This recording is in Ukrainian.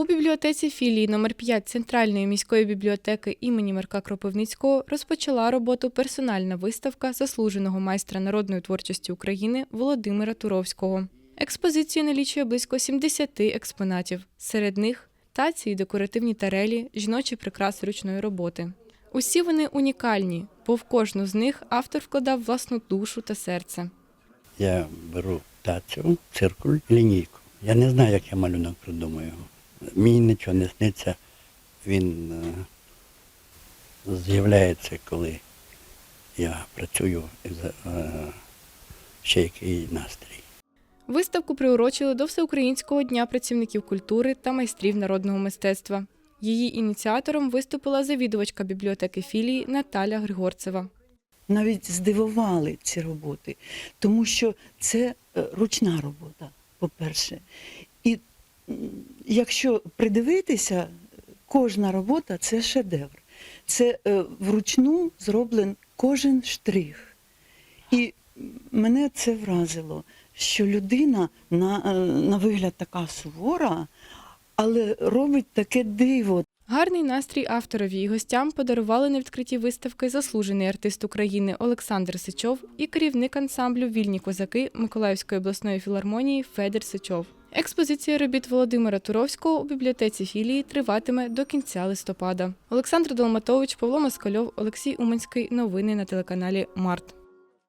У бібліотеці філії номер 5 Центральної міської бібліотеки імені Марка Кропивницького розпочала роботу персональна виставка заслуженого майстра народної творчості України Володимира Туровського. Експозиція налічує близько 70 експонатів. Серед них таці й декоративні тарелі, жіночі прикраси ручної роботи. Усі вони унікальні, бо в кожну з них автор вкладав власну душу та серце. Я беру тацю, циркуль, лінійку. Я не знаю, як я малюнок придумаю. Мені нічого не сниться. Він е, з'являється, коли я працюю і за- е, ще який настрій. Виставку приурочили до Всеукраїнського дня працівників культури та майстрів народного мистецтва. Її ініціатором виступила завідувачка бібліотеки філії Наталя Григорцева. навіть здивували ці роботи, тому що це е, ручна робота, по-перше. Якщо придивитися, кожна робота це шедевр. Це е, вручну зроблений кожен штрих. І мене це вразило, що людина на, е, на вигляд така сувора, але робить таке диво. Гарний настрій авторові і гостям подарували на відкритті виставки заслужений артист України Олександр Сичов і керівник ансамблю Вільні козаки Миколаївської обласної філармонії Федір Сичов. Експозиція робіт Володимира Туровського у бібліотеці філії триватиме до кінця листопада. Олександр Долматович, Павло Москальов, Олексій Уманський. Новини на телеканалі Март.